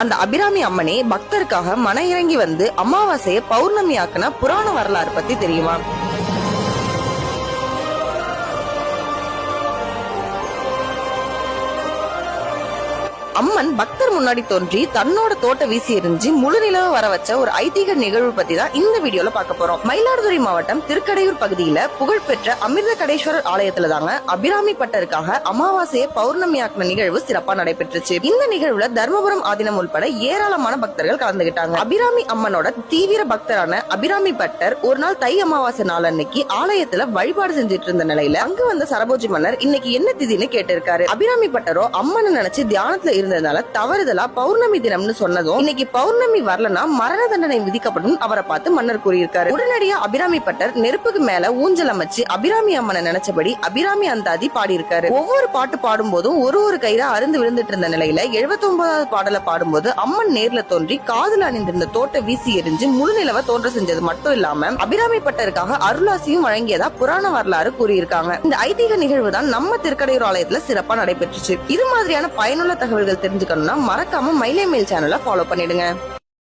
அந்த அபிராமி அம்மனே பக்தருக்காக மன இறங்கி வந்து அமாவாசையை பௌர்ணமி ஆக்குன புராண வரலாறு பத்தி தெரியுமா? அம்மன் பக்தர் முன்னாடி தோன்றி தன்னோட தோட்ட வீசி எறிஞ்சு முழு நிலவு வர வச்ச ஒரு ஐதீக நிகழ்வு பத்தி தான் இந்த வீடியோல பார்க்க போறோம். மயிலாடுதுறை மாவட்டம் திருக்கடையூர் பகுதியில புகழ்பெற்ற அமிர்த கடேஸ்வரர் ஆலயத்துல தாங்க அபிராமி பட்டருக்காக அமாவாசையை பௌர்ணமியாக்கின நிகழ்வு சிறப்பா நடைபெற்றுச்சு. இந்த நிகழ்வுல தர்மபுரம் ஆதீனம் உள்பட ஏராளமான பக்தர்கள் கலந்துகிட்டாங்க. அபிராமி அம்மனோட தீவிர பக்தரான அபிராமி பட்டர் ஒரு நாள் தை அமாவாசை நாள் அன்னைக்கு ஆலயத்துல வழிபாடு செஞ்சுட்டு இருந்த நிலையில அங்கு வந்த சரபோஜி மன்னர் இன்னைக்கு என்ன திதின்னு கேட்டிருக்காரு. அபிராமி பட்டரோ அம்மனை நினைச்சு தியானத்துல இருந்ததுனால தவறுதலா பௌர்ணமி தினம்னு சொன்னதும் இன்னைக்கு பௌர்ணமி வரலனா மரண தண்டனை விதிக்கப்படும் அவரை பார்த்து மன்னர் கூறியிருக்காரு. உடனடியா அபிராமி பட்டர் நெருப்புக்கு மேல ஊஞ்சல் அமைச்சு அபிராமி அம்மனை நினைச்சபடி அபிராமி அந்தாதி பாடியிருக்காரு. ஒவ்வொரு பாட்டு பாடும்போதும் ஒரு ஒரு கையில அருந்து விழுந்துட்டு இருந்த நிலையில 79வது பாடல பாடும்போது அம்மன் நேர்ல தோன்றி காதல் அணிந்திருந்த தோட்ட வீசி எரிஞ்சு முழு நிலவை தோன்ற செஞ்சது மட்டும் இல்லாம அபிராமி பட்டருக்காக அருளாசியும் வழங்கியதா புராண வரலாறு கூறியிருக்காங்க. இந்த ஐதீக நிகழ்வு தான் நம்ம திருக்கடையூர் ஆலயத்துல சிறப்பா நடைபெற்றுச்சு. இது மாதிரியான பயனுள்ள தகவல்கள் தெரிஞ்சுக்கணும்னா மறக்காம மயிலை மெயில் சேனலை ஃபாலோ பண்ணிடுங்க.